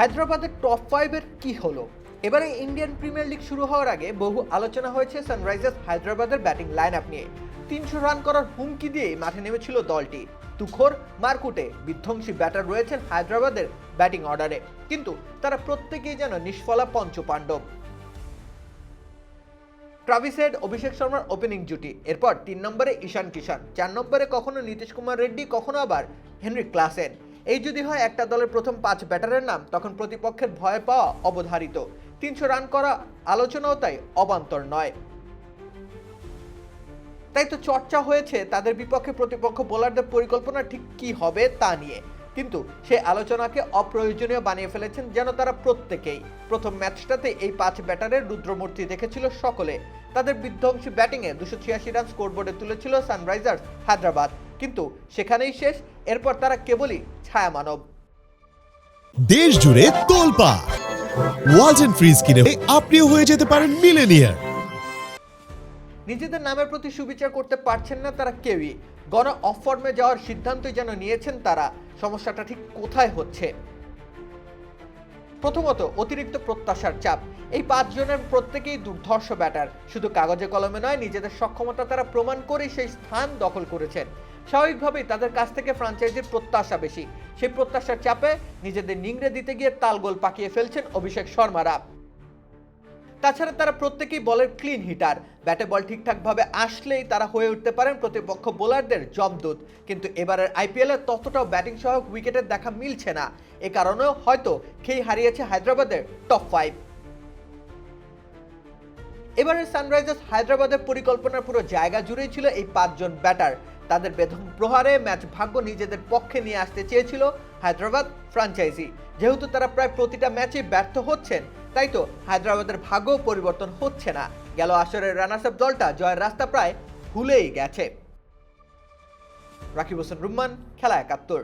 হায়দ্রাবাদের টপ ফাইভের কি হলো? এবারে ইন্ডিয়ান প্রিমিয়ার লিগ শুরু হওয়ার আগে বহু আলোচনা হয়েছে সানরাইজার্স হায়দ্রাবাদের ব্যাটিং লাইন আপ নিয়ে। তিনশো রান করার হুমকি দিয়েই মাঠে নেমেছিল দলটি। তুখোর, মারকুটে বিধ্বংসী ব্যাটার রয়েছেন হায়দ্রাবাদের ব্যাটিং অর্ডারে কিন্তু তারা প্রত্যেকেই যেন নিষ্ফলা পঞ্চপাণ্ডব। ট্রাভিস হেড অভিষেক শর্মার ওপেনিং জুটি। এরপর তিন নম্বরে ঈশান কিষান চার নম্বরে কখনো নীতিশ কুমার রেড্ডি, কখনো আবার হেনরি ক্লাসেন। এই যদি হয়, একটা দলের প্রথম পাঁচ ব্যাটারের নাম, তখন প্রতিপক্ষের ভয় পাওয়া অবধারিত। তিনশো রান করা আলোচনাও তাই অবান্তর নয়। তাই তো চর্চা হয়েছে, তাদের বিপক্ষে প্রতিপক্ষ বোলারদের পরিকল্পনা ঠিক কি হবে তা নিয়ে। কিন্তু সেই আলোচনাকে অপ্রয়োজনীয় বানিয়ে ফেলেছেন যেন তারা প্রত্যেকেই। প্রথম ম্যাচটাতে এই পাঁচ ব্যাটারের রুদ্রমূর্তি দেখেছিল সকলে। তাদের বিধ্বংসী ব্যাটিংয়ে দুশো ছিয়াশি রান স্কোরবোর্ডে তুলেছিল সানরাইজার্স হায়দ্রাবাদ। কিন্তু সেখানেই শেষ, এরপর তারা কেবলই ছায়া মানব দেশ জুড়ে তোলপা ওয়ালটন ফ্রিজ কিনে আপনিও হয়ে যেতে পারেন মিলেনিয়ার নিজেদের নামের প্রতি সুবিচার করতে পারছেন না তারা কেউই। গণ অফ ফর্মে যাওয়ার সিদ্ধান্তই যেন নিয়েছেন তারা। সমস্যাটা ঠিক কোথায় হচ্ছে? প্রথমত অতিরিক্ত প্রত্যাশার চাপ। এই পাঁচজনের প্রত্যেকেই দুর্ধর্ষ ব্যাটার। শুধু কাগজে কলমে নয় নিজেদের সক্ষমতা তারা প্রমাণ করে সেই স্থান দখল করেছেন। স্বাভাবিকভাবেই তাদের কাছ থেকে ফ্রাঞ্চাইজির প্রত্যাশা বেশি। সেই প্রত্যাশার চাপে নিজেদের নিংড়ে দিতে গিয়ে তালগোল পাকিয়ে ফেলছেন অভিষেক শর্মারা। তাছাড়া তারা প্রত্যেকেই বলের ক্লিন হিটার ব্যাটে বল ঠিকঠাকভাবে আসলেই তারা হয়ে উঠতে পারেন প্রতিপক্ষ বোলারদের জবদূত কিন্তু এবারের আইপিএলে ততটাও ব্যাটিং সহায়ক উইকেটের দেখা মিলছে না। এ কারণেও হয়তো খেই হারিয়েছে হায়দ্রাবাদের টপ ফাইভ এবারের সানরাইজার্স হায়দ্রাবাদের পরিকল্পনার পুরো জায়গা জুড়েই ছিল এই পাঁচজন ব্যাটার তাদের বেদম প্রহারে ম্যাচ ভাগ্য নিজেদের পক্ষে নিয়ে আসতে চেয়েছিল হায়দ্রাবাদ ফ্রাঞ্চাইজি। যেহেতু তারা প্রায় প্রতিটা ম্যাচে ব্যর্থ হচ্ছেন, তাই তো হায়দ্রাবাদের ভাগ্য পরিবর্তন হচ্ছে না। গেল আসরের রানার্স আপ দলটা জয়ের রাস্তা প্রায় ভুলেই গেছে। রাকিব হোসেন রুম্মান, খেলা একাত্তর।